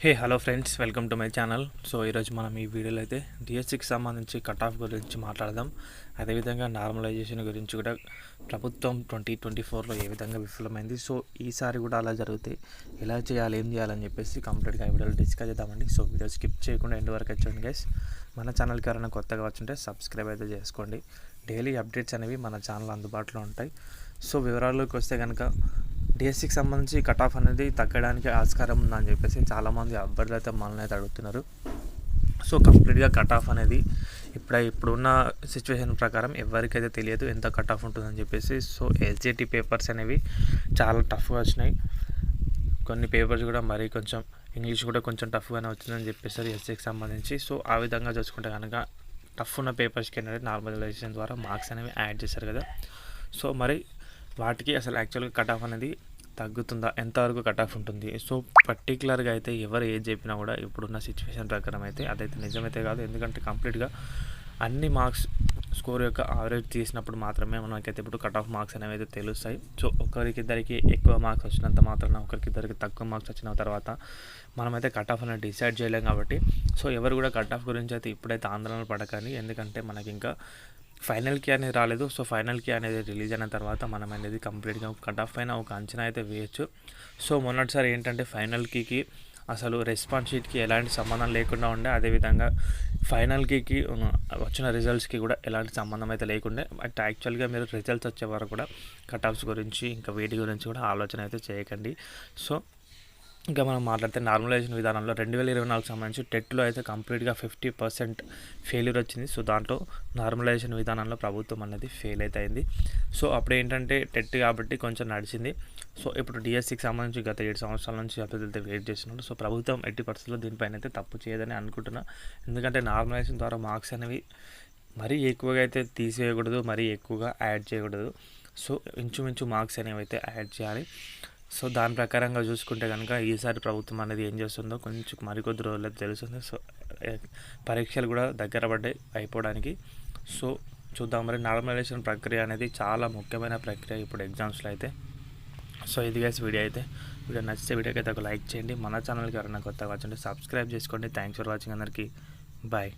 Hey hello friends welcome to my channel so ఈరోజు మనం ఈ వీడియోలో అయితే డిఎస్సికి సంబంధించి కట్ ఆఫ్ గురించి మాట్లాడదాం. అదేవిధంగా నార్మలైజేషన్ గురించి కూడా ప్రభుత్వం ట్వంటీ ట్వంటీ ఫోర్లో ఏ విధంగా విఫలమైంది? సో ఈసారి కూడా అలా జరిగితే ఎలా చేయాలి ఏం చేయాలని చెప్పేసి కంప్లీట్గా ఈ వీడియోలో డిస్కస్ చేద్దామండి. సో వీడియో స్కిప్ చేయకుండా ఎండ్ వరకు వచ్చండి గైస్ మన ఛానల్కి ఎవరైనా కొత్తగా వచ్చుంటే సబ్స్క్రైబ్ అయితే చేసుకోండి. డైలీ అప్డేట్స్ అనేవి మన ఛానల్ అందుబాటులో ఉంటాయి. సో వివరాల్లోకి వస్తే కనుక డిఎస్సికి సంబంధించి కట్ ఆఫ్ అనేది తగ్గడానికి ఆస్కారం ఉందని చెప్పేసి చాలామంది అభ్యర్థులు అయితే మనల్ని అయితే అడుగుతున్నారు. సో కంప్లీట్గా కట్ ఆఫ్ అనేది ఇప్పుడు ఇప్పుడున్న సిచ్యువేషన్ ప్రకారం ఎవరికైతే తెలియదు ఎంత కట్ ఆఫ్ ఉంటుందని చెప్పేసి సో ఎస్జేటీ పేపర్స్ అనేవి చాలా టఫ్గా వచ్చినాయి. కొన్ని పేపర్స్ కూడా మరీ కొంచెం ఇంగ్లీష్ కూడా కొంచెం టఫ్గానే వచ్చిందని చెప్పేసి ఎస్జీకి సంబంధించి. సో ఆ విధంగా చూసుకుంటే కనుక టఫ్ ఉన్న పేపర్స్కి ఏంటంటే నార్మలైజేషన్ ద్వారా మార్క్స్ అనేవి యాడ్ చేశారు కదా. సో మరి వాటికి అసలు యాక్చువల్గా కట్ ఆఫ్ అనేది తగ్గుతుందా? ఎంతవరకు కట్ ఆఫ్ ఉంటుంది? సో పర్టికులర్గా అయితే ఎవరు ఏది చెప్పినా కూడా ఇప్పుడున్న సిచ్యువేషన్ ప్రకారం అయితే అదైతే నిజమైతే కాదు. ఎందుకంటే కంప్లీట్గా అన్ని మార్క్స్ స్కోర్ యొక్క ఆవరేజ్ తీసినప్పుడు మాత్రమే మనకైతే ఇప్పుడు కట్ ఆఫ్ మార్క్స్ అనేవి అయితే తెలుస్తాయి. సో ఒకరికి ఇద్దరికి ఎక్కువ మార్క్స్ వచ్చినంత మాత్రాన ఒకరికిద్దరికి తక్కువ మార్క్స్ వచ్చిన తర్వాత మనమైతే కట్ ఆఫ్ అనేది డిసైడ్ చేయలేం కాబట్టి. సో ఎవరు కూడా కట్ ఆఫ్ గురించి అయితే ఇప్పుడైతే ఆందోళన పడకండి. ఎందుకంటే మనకి ఇంకా ఫైనల్కి అనేది రాలేదు. సో ఫైనల్కి అనేది రిలీజ్ అయిన తర్వాత మనం అనేది కంప్లీట్గా కట్ ఆఫ్ పైన ఒక అంచనా అయితే వేయచ్చు. సో మొన్నటిసారి ఏంటంటే ఫైనల్కి అసలు రెస్పాన్స్ షీట్కి ఎలాంటి సంబంధం లేకుండా ఉండే అదేవిధంగా ఫైనల్కి వచ్చిన రిజల్ట్స్కి కూడా ఎలాంటి సంబంధం అయితే లేకుండే. బట్ యాక్చువల్గా మీరు రిజల్ట్స్ వచ్చే వరకు కూడా కట్ ఆఫ్స్ గురించి ఇంకా వీటి గురించి కూడా ఆలోచన అయితే చేయకండి. సో ఇంకా మనం మాట్లాడితే నార్మలైజేషన్ విధానంలో రెండు వేల ఇరవై నాలుగు సంబంధించి టెట్లో అయితే కంప్లీట్గా ఫిఫ్టీ పర్సెంట్ ఫెయిల్యూర్ వచ్చింది. సో దాంట్లో నార్మలైజేషన్ విధానంలో ప్రభుత్వం అనేది ఫెయిల్ అయితే అయింది. సో అప్పుడు ఏంటంటే టెట్ కాబట్టి కొంచెం నడిచింది. సో ఇప్పుడు డిఎస్సికి సంబంధించి గత ఏడు సంవత్సరాల నుంచి అభ్యర్థులతో వెయిట్ చేస్తున్నారు. సో ప్రభుత్వం ఎట్టి పరిస్థితుల్లో దీనిపైన అయితే తప్పు చేయదని అనుకుంటున్నా. ఎందుకంటే నార్మలైజేషన్ ద్వారా మార్క్స్ అనేవి మరీ ఎక్కువగా అయితే తీసేయకూడదు మరీ ఎక్కువగా యాడ్ చేయకూడదు. సో ఇంచుమించు మార్క్స్ అనేవి అయితే యాడ్ చేయాలి. సో దాని ప్రకారంగా చూసుకుంటే కనుక ఈసారి ప్రభుత్వం అనేది ఏం చేస్తుందో కొంచెం మరికొద్ది రోజుల్లో తెలుస్తుంది. సో పరీక్షలు కూడా దగ్గర పడ్డాయి అయిపోవడానికి. సో చూద్దాం మరి నార్మలైజేషన్ ప్రక్రియ అనేది చాలా ముఖ్యమైన ప్రక్రియ ఇప్పుడు ఎగ్జామ్స్లో అయితే. సో ఇది గైస్ వీడియో అయితే. వీడియో నచ్చితే వీడియోకి అయితే ఒక లైక్ చేయండి. మన ఛానల్కి ఎవరైనా కొత్తగా వచ్చండి సబ్స్క్రైబ్ చేసుకోండి. థ్యాంక్స్ ఫర్ వాచింగ్ అందరికీ. బాయ్